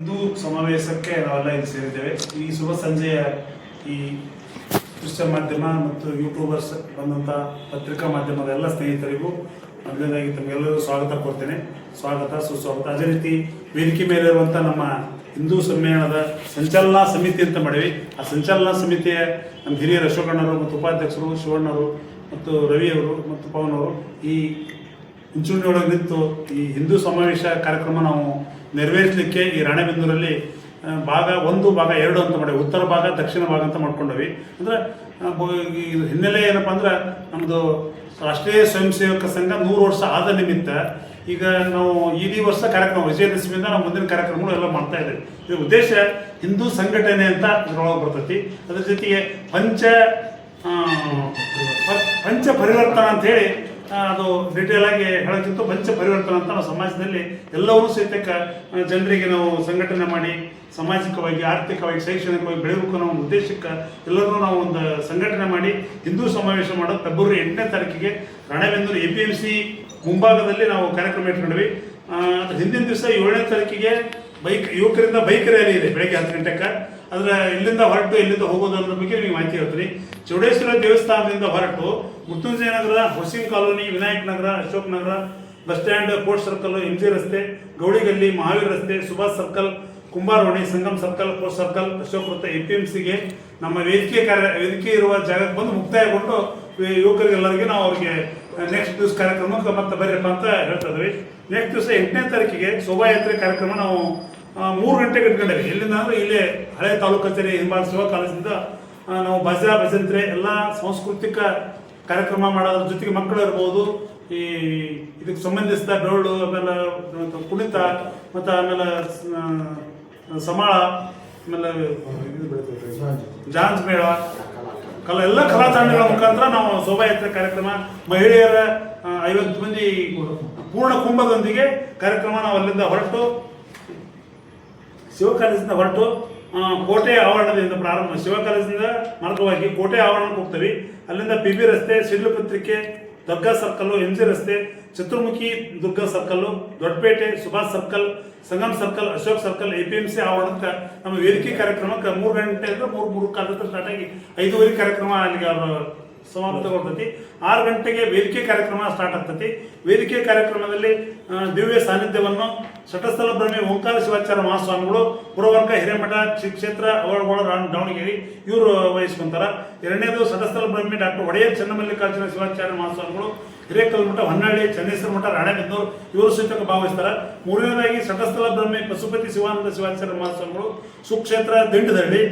ಹಿಂದೂ ಸಮಾವೇಶಕ್ಕೆ ನಾವೆಲ್ಲ ಇಲ್ಲಿ ಸೇರಿದ್ದೇವೆ. ಈ ಶುಭ ಸಂಜೆಯ ಈ ದೃಶ್ಯ ಮಾಧ್ಯಮ ಮತ್ತು ಯೂಟ್ಯೂಬರ್ಸ್ ಬಂದಂಥ ಪತ್ರಿಕಾ ಮಾಧ್ಯಮದ ಎಲ್ಲ ಸ್ನೇಹಿತರಿಗೂ ಮೊದಲನೇದಾಗಿ ತಮಗೆಲ್ಲರೂ ಸ್ವಾಗತ ಕೊಡ್ತೇನೆ ಸ್ವಾಗತ, ಸುಸ್ವಾಗತ. ಅದೇ ರೀತಿ ವೇದಿಕೆ ಮೇಲೆ ನಮ್ಮ ಹಿಂದೂ ಸಮ್ಮೇಳನದ ಸಂಚಾಲನಾ ಸಮಿತಿ ಅಂತ ಮಾಡಿವಿ ಆ ಸಂಚಾಲನಾ ಸಮಿತಿಯ ನಮ್ಮ ಹಿರಿಯರು ಅಶೋಕಣ್ಣರು ಮತ್ತು ಉಪಾಧ್ಯಕ್ಷರು ಶಿವಣ್ಣರು ಮತ್ತು ರವಿಯವರು ಮತ್ತು ಪವನ್ ಅವರು ಈ ಮುಂಚೂಣಿಯೊಳಗೆ ನಿಂತು ಈ ಹಿಂದೂ ಸಮಾವೇಶ ಕಾರ್ಯಕ್ರಮ ನಾವು ನೆರವೇರಿಸಲಿಕ್ಕೆ ಈ ರಾಣೆಬೆನ್ನೂರಲ್ಲಿ ಭಾಗ ಒಂದು, ಭಾಗ ಎರಡು ಅಂತ ಮಾಡಿ ಉತ್ತರ ಭಾಗ, ದಕ್ಷಿಣ ಭಾಗ ಅಂತ ಮಾಡ್ಕೊಂಡವಿ. ಅಂದ್ರೆ ಈ ಹಿನ್ನೆಲೆ ಏನಪ್ಪ ಅಂದ್ರೆ ನಮ್ಮದು ರಾಷ್ಟ್ರೀಯ ಸ್ವಯಂ ಸೇವಕ ಸಂಘ ನೂರು ವರ್ಷ ಆದ ನಿಮಿತ್ತ ಈಗ ನಾವು ಇಡೀ ವರ್ಷ ಕಾರ್ಯಕ್ರಮ, ವಿಜಯದಶಮಿಯಿಂದ ನಾವು ಮುಂದಿನ ಕಾರ್ಯಕ್ರಮಗಳು ಎಲ್ಲ ಮಾಡ್ತಾ ಇದ್ದೇವೆ. ಇದರ ಉದ್ದೇಶ ಹಿಂದೂ ಸಂಘಟನೆ ಅಂತ ಇದ್ರೊಳಗೆ ಬರ್ತೈತಿ. ಅದ್ರ ಜೊತೆಗೆ ಪಂಚ ಪಂಚ ಪರಿವರ್ತನ ಅಂತ ಹೇಳಿ ಅದು ಡಿಟೇಲ್ ಆಗಿ ಹೇಳೋಕ್ಕಿಂತ ಮಂಚ ಪರಿವರ್ತನೆ ಅಂತ ನಾವು ಸಮಾಜದಲ್ಲಿ ಎಲ್ಲವೂ ಸಹಿತ ಜನರಿಗೆ ನಾವು ಸಂಘಟನೆ ಮಾಡಿ, ಸಾಮಾಜಿಕವಾಗಿ, ಆರ್ಥಿಕವಾಗಿ, ಶೈಕ್ಷಣಿಕವಾಗಿ ಬೆಳೆಯಬೇಕು ಅನ್ನೋ ಒಂದು ಉದ್ದೇಶಕ್ಕೆ ಎಲ್ಲರನ್ನೂ ನಾವು ಒಂದು ಸಂಘಟನೆ ಮಾಡಿ, ಹಿಂದೂ ಸಮಾವೇಶ ಮಾಡೋದು ಫೆಬ್ರವರಿ ಎಂಟನೇ ತಾರೀಕಿಗೆ Ranebennur A P M C ಮುಂಭಾಗದಲ್ಲಿ ನಾವು ಕಾರ್ಯಕ್ರಮ ಇಟ್ಕೊಂಡ್ವಿ. ಹಿಂದಿನ ದಿವಸ ಏಳನೇ ತಾರೀಕಿಗೆ ಬೈಕ್, ಯುವಕರಿಂದ ಬೈಕ್ ರ್ಯಾಲಿ ಇದೆ ಬೆಳಗ್ಗೆ ಹತ್ತು ಗಂಟೆಗೆ ಅದರ ಇಲ್ಲಿಂದ ಹೊರಟು, ಇಲ್ಲಿಂದ ಹೋಗೋದು ಅನ್ನೋದ್ರ ಬಗ್ಗೆ ನಿಮಗೆ ಮಾಹಿತಿ ಹೇಳ್ತೀನಿ. ಚೌಡೇಶ್ವರ ದೇವಸ್ಥಾನದಿಂದ ಹೊರಟು Mruthyunjaya Nagar housing colony, Vinayak Nagar, Ashok Nagar, bus stand, court circle, M G ರಸ್ತೆ, ಗೌಡಿಗಲ್ಲಿ, ಮಹಾವೀರ್ ರಸ್ತೆ, Subhash circle Kumbaroni Sangam circle, court circle, Ashok ವೃತ್ತ, ಎ ಪಿ ಎಂ ಸಿಗೆ ನಮ್ಮ ವೇದಿಕೆ ಕಾರ್ಯ, ವೇದಿಕೆ ಇರುವ ಜಾಗಕ್ಕೆ ಬಂದು ಮುಕ್ತಾಯಗೊಂಡು ಯುವಕರಿಗೆಲ್ಲರಿಗೆ ನಾವು ಅವ್ರಿಗೆ ನೆಕ್ಸ್ಟ್ ದಿವಸ ಕಾರ್ಯಕ್ರಮಕ್ಕೆ ಮತ್ತೆ ಬರ್ರಪ್ಪ ಅಂತ ಹೇಳ್ತಾ ಇದ್ವಿ. ನೆಕ್ಸ್ಟ್ ದಿವಸ ಎಂಟನೇ ತಾರೀಕಿಗೆ ಶೋಭಾಯಾತ್ರೆ ಕಾರ್ಯಕ್ರಮ ನಾವು ಮೂರು ಗಂಟೆಗೆ ಇಟ್ಕೊಂಡಿದ್ವಿ ಇಲ್ಲಿಂದ ಅಂದ್ರೆ ಇಲ್ಲೇ ಹಳೆ ತಾಲೂಕು ಕಚೇರಿ ಹಿಂಬಾಲ ಶಿವ ಕಾಲೇಜಿಂದ ನಾವು ಭಜ, ಭಜಂತ್ರೆ ಎಲ್ಲ ಸಾಂಸ್ಕೃತಿಕ ಕಾರ್ಯಕ್ರಮ ಮಾಡೋದ್ರ ಜೊತೆಗೆ ಮಕ್ಕಳು ಇರ್ಬೋದು. ಈ ಇದಕ್ಕೆ ಸಂಬಂಧಿಸಿದ ಡೊಳ್ಳು ಆಮೇಲೆ ಕುಣಿತ, ಮತ್ತು ಆಮೇಲೆ ಸಮಾಳ, ಆಮೇಲೆ ಜಾನ್ಸ್ ಮೇಳ, ಕಲ, ಎಲ್ಲ ಕಲಾ ತಂಡಗಳ ಮುಖಾಂತರ ನಾವು ಶೋಭಾಯಾತ್ರೆ ಕಾರ್ಯಕ್ರಮ ಮಹಿಳೆಯರ ಐವತ್ತು ಮಂದಿ ಪೂರ್ಣ ಕುಂಭದೊಂದಿಗೆ ಕಾರ್ಯಕ್ರಮ ನಾವು ಅಲ್ಲಿಂದ ಹೊರಟು ಶಿವ ಕಾಲೇಜಿಂದ ಹೊರಟು ಕೋಟೆ ಆವರಣದಿಂದ ಪ್ರಾರಂಭ. ಶಿವ ಕಾಲೇಜಿಂದ ಮಾರ್ಗವಾಗಿ ಕೋಟೆ ಆವರಣಕ್ಕೆ ಹೋಗ್ತೀವಿ. ಅಲ್ಲಿಂದ ಪಿ ಬಿ ರಸ್ತೆ ಸಿಡ್ಲು ಪತ್ರಿಕೆ ದುರ್ಗಾ ಸರ್ಕಲ್ಲು ಎಂ ಜಿ ರಸ್ತೆ, Chaturmukhi Durga circle Doddapete, Subhash circle Sangam circle Ashok circle A P M C ಆವರಣಕ್ಕೆ ನಮ್ಮ ವೇದಿಕೆ ಕಾರ್ಯಕ್ರಮಕ್ಕೆ ಮೂರು ಗಂಟೆ ಅಂದ್ರೆ ಮೂರು ಮೂರು ಕಾಲದ ಸ್ಟಾರ್ಟ್ ಆಗಿ ಐದೂವರೆ ಕಾರ್ಯಕ್ರಮ ಅಲ್ಲಿಗೆ ಸಮಾಪ್ತಗೊಳ್ತೈತಿ ಆರು ಗಂಟೆಗೆ ವೇದಿಕೆ ಕಾರ್ಯಕ್ರಮ ಸ್ಟಾರ್ಟ್ ಆಗ್ತೈತಿ. ವೇದಿಕೆ ಕಾರ್ಯಕ್ರಮದಲ್ಲಿ ದಿವ್ಯ ಸಾನ್ನಿಧ್ಯವನ್ನು ಶಟಸ್ಥಲ ಬ್ರಹ್ಮಿ ಓಂಕಾರ ಶಿವಾಚಾರ್ಯ ಮಹಾಸ್ವಾಮಿಗಳು, ಪುರವರ್ಗ ಹಿರೇಮಠ ಕ್ಷೇತ್ರ ಅವಳಗೋಳ ದಾವಣಗೆರೆ ಇವರು ವಹಿಸ್ಕೊಂತಾರ. ಎರಡನೇದು ಶಟಸ್ಥಲ ಬ್ರಹ್ಮಿ ಡಾಕ್ಟರ್ ಒಡೆಯ ಚನ್ನಮಲ್ಲಿಕಾರ್ಜುನ ಶಿವಾಚಾರ್ಯ ಮಹಾಸ್ವಾಮಿಗಳು, ಹಿರೇಕಲ್ಮಠ ಹೊನ್ನಾಳಿ ಚನ್ನೇಶ್ವರ ಮಠ ರಾಣೆಬೆನ್ನೂರು ಇವರು ಸೂಚಕ ಭಾವಿಸ್ತಾರೆ. ಮೂರನೇದಾಗಿ ಶಟಸ್ಥಲ ಬ್ರಹ್ಮಿ ಪಶುಪತಿ ಶಿವಾನಂದ ಶಿವಾಚಾರ್ಯ ಮಹಾಸ್ವಾಮಿಗಳು, ಸುಕ್ಷೇತ್ರ ದಿಂಡದಳ್ಳಿ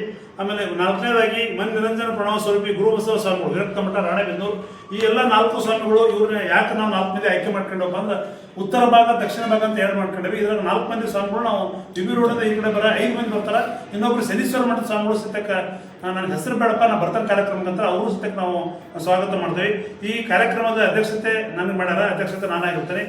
ಆಮೇಲೆ ನಾಲ್ಕನೇದಾಗಿ ಮನ್ ನಿರಂಜನ ಪ್ರಣವ ಸ್ವರೂಪಿ ಗುರುಬಸವ ಸ್ವಾಮಿಗಳು ವಿರಕ್ತ ಮಠ, ರಾಣೆಬೆನ್ನೂರು. ಈ ಎಲ್ಲ ನಾಲ್ಕು ಸ್ವಾಮಿಗಳು ಇವ್ರನ್ನ ಯಾಕೆ ನಾವು ನಾಲ್ಕು ಮಂದಿ ಆಯ್ಕೆ ಮಾಡ್ಕೊಂಡು ಅಂದ್ರೆ ಉತ್ತರ ಭಾಗ, ದಕ್ಷಿಣ ಭಾಗ ಅಂತ ಎರಡು ಮಾಡ್ಕೊಂಡ್ವಿ. ಇದ್ರಾಗ ನಾಲ್ಕು ಮಂದಿ ಸ್ವಾಮಿಗಳು ನಾವು ಬಿಬಿ ರೋಡದ ಈ ಕಡೆ ಬರ ಐದು ಮಂದಿ ಬರ್ತಾರ. ಇನ್ನೊಬ್ರು ಶನೀಶ್ವರ ಮಠದ ಸ್ವಾಮಿಗಳು ಸಹಿತಕ್ಕ ನನ್ನ ಹೆಸರು ಬೇಡಪ್ಪ ನಾನು ಕಾರ್ಯಕ್ರಮಕ್ಕೆ ಅಂತ ಅವರು ಸತ್ಯಕ್ಕೆ ನಾವು ಸ್ವಾಗತ ಮಾಡ್ತೇವೆ. ಈ ಕಾರ್ಯಕ್ರಮದ ಅಧ್ಯಕ್ಷತೆ ನನಗೆ ಮಾಡ್ಯಾರ, ಅಧ್ಯಕ್ಷತೆ ನಾನಾಗಿರ್ತೇನೆ.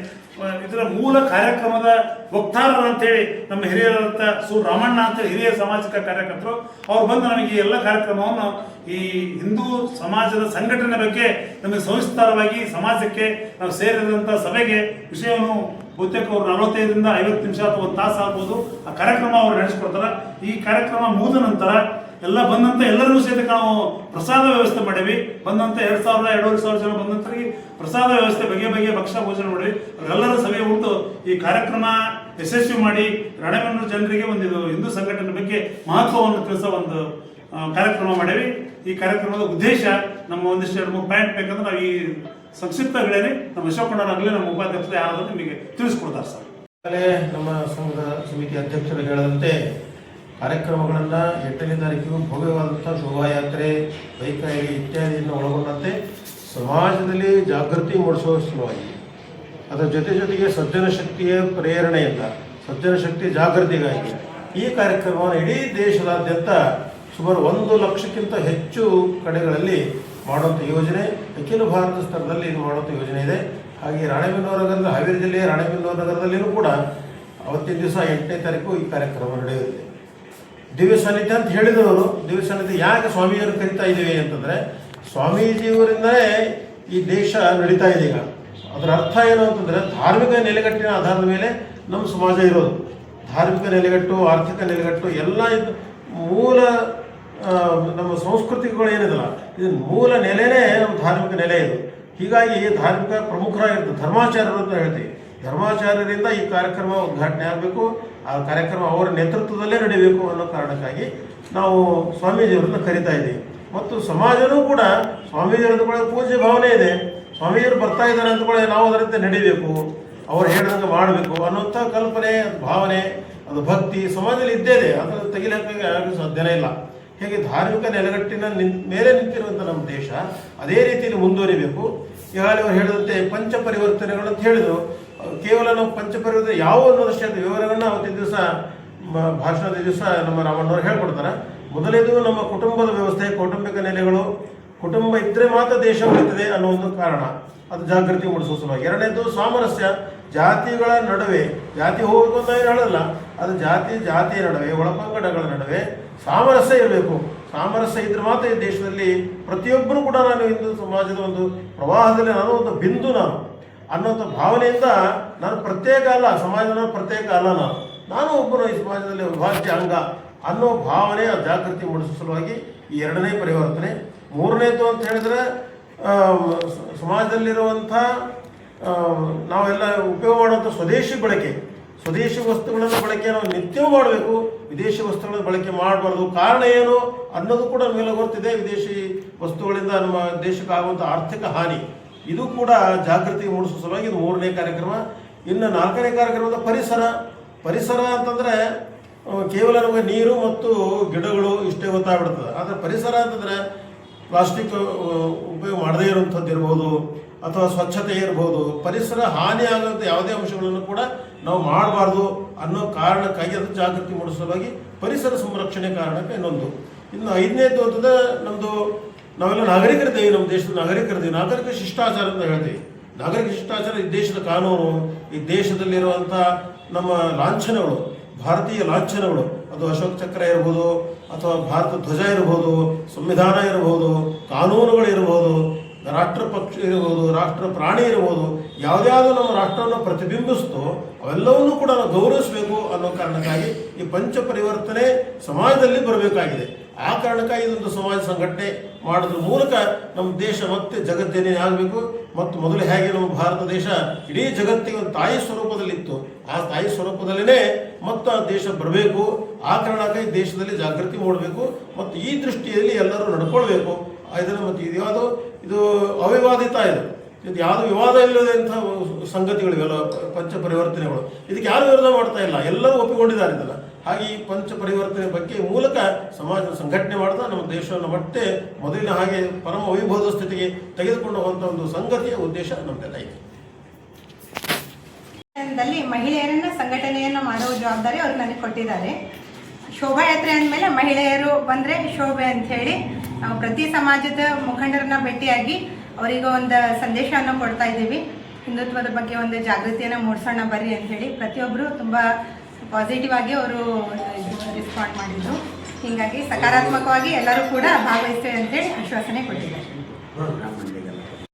ಇದರ ಮೂಲ ಕಾರ್ಯಕ್ರಮದ ವಕ್ತಾರರು ಅಂತೇಳಿ ನಮ್ಮ ಹಿರಿಯರಂತ ಸು ರಾಮಣ್ಣ ಅಂತ ಹಿರಿಯ ಸಾಮಾಜಿಕ ಕಾರ್ಯಕರ್ತರು, ಅವ್ರು ಬಂದು ನಮಗೆ ಈ ಎಲ್ಲ ಕಾರ್ಯಕ್ರಮವನ್ನು ಈ ಹಿಂದೂ ಸಮಾಜದ ಸಂಘಟನೆ ಬಗ್ಗೆ ನಮಗೆ ಸವಿಸ್ತಾರವಾಗಿ ಸಮಾಜಕ್ಕೆ ನಾವು ಸೇರಿದಂಥ ಸಭೆಗೆ ವಿಷಯವನ್ನು ಬಹುತೇಕ ಅವರು ನಲವತ್ತೈದರಿಂದ ಐವತ್ತು ನಿಮಿಷ ಅಥವಾ ಒಂದು ತಾಸು ಆಗ್ಬೋದು. ಆ ಕಾರ್ಯಕ್ರಮ ಅವರು ನಡೆಸ್ಕೊಡ್ತಾರೆ. ಈ ಕಾರ್ಯಕ್ರಮ ಮುಗಿದ ನಂತರ ಎಲ್ಲ ಬಂದಂತ ಎಲ್ಲರಿಗೂ ಸಹಿತ ನಾವು ಪ್ರಸಾದ ವ್ಯವಸ್ಥೆ ಮಾಡೀವಿ ಬಂದಂತ ಎರಡ್ ಸಾವಿರದ ಎರಡೂವರೆ ಸಾವಿರ ಜನ ಬಂದಂತರಿಗೆ ಪ್ರಸಾದ ವ್ಯವಸ್ಥೆ ಬಗೆ ಬಗೆಯ ಭಕ್ಷ್ಯ ಭೋಜನ ಮಾಡಿ ಅವರೆಲ್ಲರ ಸಭೆ ಉಂಟು. ಈ ಕಾರ್ಯಕ್ರಮ ಯಶಸ್ವಿ ಮಾಡಿ ರಾಣೆಬೆನ್ನೂರು ಜನರಿಗೆ ಒಂದು ಹಿಂದೂ ಸಂಘಟನೆ ಬಗ್ಗೆ ಮಹತ್ವವನ್ನು ತಿಳಿಸೋ ಒಂದು ಕಾರ್ಯಕ್ರಮ ಮಾಡೀವಿ ಈ ಕಾರ್ಯಕ್ರಮದ ಉದ್ದೇಶ ನಮ್ಮ ಒಂದಿಷ್ಟು ಎರಡು ಮೂರು ಪಾಯಿಂಟ್ ಬೇಕಂದ್ರೆ ನಾವು ಈ ಸಂಕ್ಷಿಪ್ತ ಹೇಳಿ ನಮ್ಮ ಅಶೋಕಣ್ಣರಾಗಲಿ ನಮ್ಮ ಉಪಾಧ್ಯಕ್ಷರು ಯಾರಾದ್ರೂ ನಿಮಗೆ ತಿಳಿಸ್ಕೊಡ್ತಾರೆ ಸರ್. ನಮ್ಮ ಸಂಘದ ಸಮಿತಿ ಅಧ್ಯಕ್ಷರು ಹೇಳದಂತೆ ಕಾರ್ಯಕ್ರಮಗಳನ್ನು ಎಂಟನೇ ತಾರೀಕಿಗೂ ಭವ್ಯವಾದಂಥ ಶೋಭಾಯಾತ್ರೆ, ಬೈಕ್ ರ್ಯಾಲಿ ಇತ್ಯಾದಿಯನ್ನು ಒಳಗೊಂಡಂತೆ ಸಮಾಜದಲ್ಲಿ ಜಾಗೃತಿ ಮೂಡಿಸುವ ಸಲುವಾಗಿ. ಅದರ ಜೊತೆ ಜೊತೆಗೆ ಸಜ್ಜನ ಶಕ್ತಿಯ ಪ್ರೇರಣೆಯಿಂದ, ಸಜ್ಜನ ಶಕ್ತಿ ಜಾಗೃತಿಗಾಗಿ ಈ ಕಾರ್ಯಕ್ರಮವನ್ನು ಇಡೀ ದೇಶದಾದ್ಯಂತ ಸುಮಾರು ಒಂದು ಲಕ್ಷಕ್ಕಿಂತ ಹೆಚ್ಚು ಕಡೆಗಳಲ್ಲಿ ಮಾಡುವಂಥ ಯೋಜನೆ, ಅಖಿಲ ಭಾರತ ಸ್ತರದಲ್ಲಿ ಇದು ಮಾಡುವಂಥ ಯೋಜನೆ ಇದೆ. ಹಾಗೆ ರಾಣೆಬೆನ್ನೂರು ನಗರದ, ಹಾವೇರಿ ಜಿಲ್ಲೆಯ ರಾಣೆಬೆನ್ನೂರು ನಗರದಲ್ಲಿಯೂ ಕೂಡ ಅವತ್ತಿನ ದಿವಸ ಎಂಟನೇ ತಾರೀಕು ಈ ಕಾರ್ಯಕ್ರಮ ನಡೆಯುತ್ತೆ. ದಿವ್ಯ ಸಾನ್ನಿಧ್ಯ ಅಂತ ಹೇಳಿದವರು ದಿವ್ಯ ಸನ್ನಿಧಿ ಯಾಕೆ ಸ್ವಾಮಿಯವರು ಕರಿತಾ ಇದ್ದೀವಿ ಅಂತಂದ್ರೆ, ಸ್ವಾಮೀಜಿಯವರಿಂದಲೇ ಈ ದೇಶ ನಡೀತಾ ಇದೆ ಈಗ. ಅದರ ಅರ್ಥ ಏನು ಅಂತಂದ್ರೆ, ಧಾರ್ಮಿಕ ನೆಲೆಗಟ್ಟಿನ ಆಧಾರದ ಮೇಲೆ ನಮ್ಮ ಸಮಾಜ ಇರೋದು. ಧಾರ್ಮಿಕ ನೆಲೆಗಟ್ಟು, ಆರ್ಥಿಕ ನೆಲೆಗಟ್ಟು ಎಲ್ಲ ಇದು ಮೂಲ ನಮ್ಮ ಸಂಸ್ಕೃತಿಗಳು ಏನಿದಲ್ಲ, ಇದು ಮೂಲ ನೆಲೆನೇ ನಮ್ಮ ಧಾರ್ಮಿಕ ನೆಲೆ ಇದು. ಹೀಗಾಗಿ ಧಾರ್ಮಿಕ ಪ್ರಮುಖರಾಗಿರ್ತದೆ ಧರ್ಮಾಚಾರ್ಯರು ಅಂತ ಹೇಳ್ತೀವಿ. ಧರ್ಮಾಚಾರ್ಯರಿಂದ ಈ ಕಾರ್ಯಕ್ರಮ ಉದ್ಘಾಟನೆ ಆಗಬೇಕು. ಆ ಕಾರ್ಯಕ್ರಮ ಅವರ ನೇತೃತ್ವದಲ್ಲೇ ನಡೀಬೇಕು ಅನ್ನೋ ಕಾರಣಕ್ಕಾಗಿ ನಾವು ಸ್ವಾಮೀಜಿಯವರನ್ನ ಕರಿತಾ ಇದ್ದೀವಿ. ಮತ್ತು ಸಮಾಜನೂ ಕೂಡ ಸ್ವಾಮೀಜಿಯವ್ರದ್ದು ಕೂಡ ಪೂಜ್ಯ ಭಾವನೆ ಇದೆ. ಸ್ವಾಮೀಜಿಯವರು ಬರ್ತಾ ಇದ್ದಾರೆ ಅಂತ ಕೂಡ ನಾವು ಅದರಂತೆ ನಡಿಬೇಕು. ಅವ್ರು ಹೇಳಿದಂಗೆ ಮಾಡಬೇಕು ಅನ್ನೋಂಥ ಕಲ್ಪನೆ, ಅದು ಭಾವನೆ, ಅದು ಭಕ್ತಿ ಸಮಾಜದಲ್ಲಿ ಇದ್ದೇ ಇದೆ. ಅದನ್ನು ತೆಗಿಲಿಕ್ಕೆ ಯಾರಿಗೂ ಸಾಧ್ಯನೇ ಇಲ್ಲ. ಹೇಗೆ ಧಾರ್ಮಿಕ ನೆಲೆಗಟ್ಟಿನ ನಿನ್, ಮೇಲೆ ನಿಂತಿರುವಂಥ ನಮ್ಮ ದೇಶ ಅದೇ ರೀತಿಯಲ್ಲಿ ಮುಂದುವರಿಬೇಕು. ಈಗಾಗಲೇ ಅವರು ಹೇಳಿದಂತೆ ಪಂಚ ಪರಿವರ್ತನೆಗಳು ಅಂತ ಹೇಳಿದರು. ಕೇವಲ ನಾವು ಪಂಚಪರ್ವದ ಯಾವ ಅನ್ನೋದಷ್ಟೇ ವಿವರವನ್ನು ಅವತ್ತಿನ ದಿವಸ ಭಾಷಣದ ದಿವಸ ನಮ್ಮ ರಾಮಣ್ಣವ್ರು ಹೇಳ್ಕೊಡ್ತಾರೆ. ಮೊದಲೇದು ನಮ್ಮ ಕುಟುಂಬದ ವ್ಯವಸ್ಥೆ, ಕೌಟುಂಬಿಕ ನೆಲೆಗಳು, ಕುಟುಂಬ ಇದ್ದರೆ ಮಾತ್ರ ದೇಶ ಉಳಿತದೆ ಅನ್ನೋ ಒಂದು ಕಾರಣ. ಅದು ಜಾಗೃತಿ ಮೂಡಿಸುವ ಸಲುವಾಗಿ. ಎರಡನೇದು ಸಾಮರಸ್ಯ. ಜಾತಿಗಳ ನಡುವೆ, ಜಾತಿ ಹೋಗೋದು ಅಂತ ಏನು ಹೇಳಲ್ಲ, ಅದು ಜಾತಿ, ಜಾತಿಯ ನಡುವೆ, ಒಳಪಂಗಡಗಳ ನಡುವೆ ಸಾಮರಸ್ಯ ಇರಬೇಕು. ಸಾಮರಸ್ಯ ಇದ್ರೆ ಮಾತ್ರ ಈ ದೇಶದಲ್ಲಿ ಪ್ರತಿಯೊಬ್ಬರು ಕೂಡ ನಾನು ಹಿಂದೂ ಸಮಾಜದ ಒಂದು ಪ್ರವಾಹದಲ್ಲಿ ನಾನು ಒಂದು ಬಿಂದು ನಾನು. ಅನ್ನೋಂಥ ಭಾವನೆಯಿಂದ ನಾನು ಪ್ರತ್ಯೇಕ ಅಲ್ಲ ಸಮಾಜದ ಪ್ರತ್ಯೇಕ ಅಲ್ಲ ನಾನು. ನಾನು ಒಬ್ಬನು ಈ ಸಮಾಜದಲ್ಲಿ ಅವಿಭಾಜ್ಯ ಅಂಗ ಅನ್ನೋ ಭಾವನೆ ಆ ಜಾಗೃತಿ ಮೂಡಿಸುವ ಸಲುವಾಗಿ ಈ ಎರಡನೇ ಪರಿವರ್ತನೆ. ಮೂರನೇದು ಅಂತ ಹೇಳಿದ್ರೆ ಸಮಾಜದಲ್ಲಿರುವಂಥ ನಾವೆಲ್ಲ ಉಪಯೋಗ ಮಾಡುವಂಥ ಸ್ವದೇಶಿ ಬಳಕೆ. ಸ್ವದೇಶಿ ವಸ್ತುಗಳನ್ನು ಬಳಕೆ ನಾವು ನಿತ್ಯವೂ ಮಾಡಬೇಕು. ವಿದೇಶಿ ವಸ್ತುಗಳನ್ನು ಬಳಕೆ ಮಾಡಬಾರ್ದು. ಕಾರಣ ಏನು ಅನ್ನೋದು ಕೂಡ ಮೇಲೆ ಗೊತ್ತಿದೆ. ವಿದೇಶಿ ವಸ್ತುಗಳಿಂದ ನಮ್ಮ ದೇಶಕ್ಕೆ ಆಗುವಂಥ ಆರ್ಥಿಕ ಹಾನಿ. ಇದು ಕೂಡ ಜಾಗೃತಿ ಮೂಡಿಸುವ ಸಲುವಾಗಿ ಇದು ಮೂರನೇ ಕಾರ್ಯಕ್ರಮ. ಇನ್ನು ನಾಲ್ಕನೇ ಕಾರ್ಯಕ್ರಮದ ಪರಿಸರ. ಪರಿಸರ ಅಂತಂದ್ರೆ ಕೇವಲ ನಮಗೆ ನೀರು ಮತ್ತು ಗಿಡಗಳು ಇಷ್ಟೇ ಗೊತ್ತಾಗ್ಬಿಡ್ತದೆ. ಆದರೆ ಪರಿಸರ ಅಂತಂದ್ರೆ ಪ್ಲಾಸ್ಟಿಕ್ ಉಪಯೋಗ ಮಾಡದೇ ಇರುವಂಥದ್ದು ಇರ್ಬೋದು ಅಥವಾ ಸ್ವಚ್ಛತೆ ಇರ್ಬೋದು. ಪರಿಸರ ಹಾನಿ ಆಗುವಂಥ ಯಾವುದೇ ಅಂಶಗಳನ್ನು ಕೂಡ ನಾವು ಮಾಡಬಾರ್ದು ಅನ್ನೋ ಕಾರಣಕ್ಕಾಗಿ ಅದು ಜಾಗೃತಿ ಮೂಡಿಸಲುವಾಗಿ ಪರಿಸರ ಸಂರಕ್ಷಣೆ ಕಾರಣಕ್ಕೆ ಇನ್ನೊಂದು. ಇನ್ನು ಐದನೇದು ಅಂತಂದ್ರೆ ನಮ್ಮದು ನಾವೆಲ್ಲ ನಾಗರಿಕರದ್ದೇ ನಮ್ಮ ದೇಶದ ನಾಗರಿಕರದ್ದೇ ನಾಗರಿಕ ಶಿಷ್ಟಾಚಾರ ಅಂತ ಹೇಳ್ತೀವಿ. ನಾಗರಿಕ ಶಿಷ್ಟಾಚಾರ ಈ ದೇಶದ ಕಾನೂನು, ಈ ದೇಶದಲ್ಲಿರುವಂಥ ನಮ್ಮ ಲಾಂಛನಗಳು, ಭಾರತೀಯ ಲಾಂಛನಗಳು, ಅದು ಅಶೋಕ ಚಕ್ರ ಇರ್ಬೋದು, ಅಥವಾ ಭಾರತ ಧ್ವಜ ಇರ್ಬೋದು, ಸಂವಿಧಾನ ಇರ್ಬೋದು, ಕಾನೂನುಗಳು ಇರ್ಬೋದು, ರಾಷ್ಟ್ರ ಪಕ್ಷ ಇರ್ಬೋದು, ರಾಷ್ಟ್ರ ಪ್ರಾಣಿ ಇರ್ಬೋದು, ಯಾವುದ್ಯಾವುದೋ ನಮ್ಮ ರಾಷ್ಟ್ರವನ್ನು ಪ್ರತಿಬಿಂಬಿಸ್ತೋ, ಅವೆಲ್ಲವನ್ನೂ ಕೂಡ ನಾವು ಗೌರವಿಸಬೇಕು ಅನ್ನೋ ಕಾರಣಕ್ಕಾಗಿ ಈ ಪಂಚ ಪರಿವರ್ತನೆ ಸಮಾಜದಲ್ಲಿ ಬರಬೇಕಾಗಿದೆ. ಆ ಕಾರಣಕ್ಕಾಗಿ ಇದೊಂದು ಸಮಾಜ ಸಂಘಟನೆ ಮಾಡೋದ್ರ ಮೂಲಕ ನಮ್ಮ ದೇಶ ಮತ್ತೆ ಜಗತ್ತೇನೇ ಆಗಬೇಕು. ಮತ್ತು ಮೊದಲು ಹೇಗೆ ನಮ್ಮ ಭಾರತ ದೇಶ ಇಡೀ ಜಗತ್ತಿಗೆ ಒಂದು ತಾಯಿ ಸ್ವರೂಪದಲ್ಲಿತ್ತು, ಆ ತಾಯಿ ಸ್ವರೂಪದಲ್ಲೇ ಮತ್ತು ಆ ದೇಶ ಬರಬೇಕು. ಆ ಕಾರಣಕ್ಕಾಗಿ ದೇಶದಲ್ಲಿ ಜಾಗೃತಿ ಮೂಡಬೇಕು. ಮತ್ತು ಈ ದೃಷ್ಟಿಯಲ್ಲಿ ಎಲ್ಲರೂ ನಡ್ಕೊಳ್ಬೇಕು. ಇದನ್ನು ಮತ್ತು ಇದು ಯಾವುದು? ಇದು ಅವಿವಾದಿತ ಇದು. ಇದು ಯಾವುದು ವಿವಾದ ಇಲ್ಲದಂಥ ಸಂಗತಿಗಳು ಇವೆಲ್ಲ ಪಂಚ ಪರಿವರ್ತನೆಗಳು ಇದಕ್ಕೆ ಯಾರು ವಿರೋಧ ಮಾಡ್ತಾ ಇಲ್ಲ. ಎಲ್ಲರೂ ಒಪ್ಪಿಕೊಂಡಿದ್ದಾರೆ ಇದನ್ನ. ಹಾಗೆ ಈ ಪಂಚ ಪರಿವರ್ತನೆ ಬಗ್ಗೆ ಮೂಲಕ ಸಮಾಜ ಸಂಘಟನೆ ಮಾಡ್ತಾ ನಮ್ಮ ದೇಶವನ್ನು ಮತ್ತೆ ಮೊದಲಿನ ಹಾಗೆ ಪರಮ ವೈಭವದ ಸ್ಥಿತಿಗೆ ತೆಗೆದುಕೊಂಡು ಒಂದು ಸಂಗತಿಯ ಉದ್ದೇಶ ನಮ್ಮೆಲ್ಲ ಇದೆ. ಮಹಿಳೆಯರನ್ನ ಸಂಘಟನೆಯನ್ನು ಮಾಡುವ ಜವಾಬ್ದಾರಿ ಅವ್ರು ನನಗೆ ಕೊಟ್ಟಿದ್ದಾರೆ. ಶೋಭಾಯಾತ್ರೆ ಅಂದಮೇಲೆ ಮಹಿಳೆಯರು ಬಂದರೆ ಶೋಭೆ ಅಂತ ಹೇಳಿ ನಾವು ಪ್ರತಿ ಸಮಾಜದ ಮುಖಂಡರನ್ನ ಭೇಟಿಯಾಗಿ ಅವರಿಗೆ ಒಂದು ಸಂದೇಶವನ್ನು ಕೊಡ್ತಾ ಇದ್ದೀವಿ. ಹಿಂದುತ್ವದ ಬಗ್ಗೆ ಒಂದು ಜಾಗೃತಿಯನ್ನು ಮೂಡಿಸೋಣ ಬರ್ರಿ ಅಂತ ಹೇಳಿ ಪ್ರತಿಯೊಬ್ಬರು ತುಂಬ ಪಾಸಿಟಿವ್ ಆಗಿ ಅವರು ರೆಸ್ಪಾಂಡ್ ಮಾಡಿದ್ರು. ಹೀಗಾಗಿ ಸಕಾರಾತ್ಮಕವಾಗಿ ಎಲ್ಲರೂ ಕೂಡ ಭಾಗವಹಿಸ್ತೇವೆ ಅಂತೇಳಿ ಆಶ್ವಾಸನೆ ಕೊಟ್ಟಿದ್ದಾರೆ.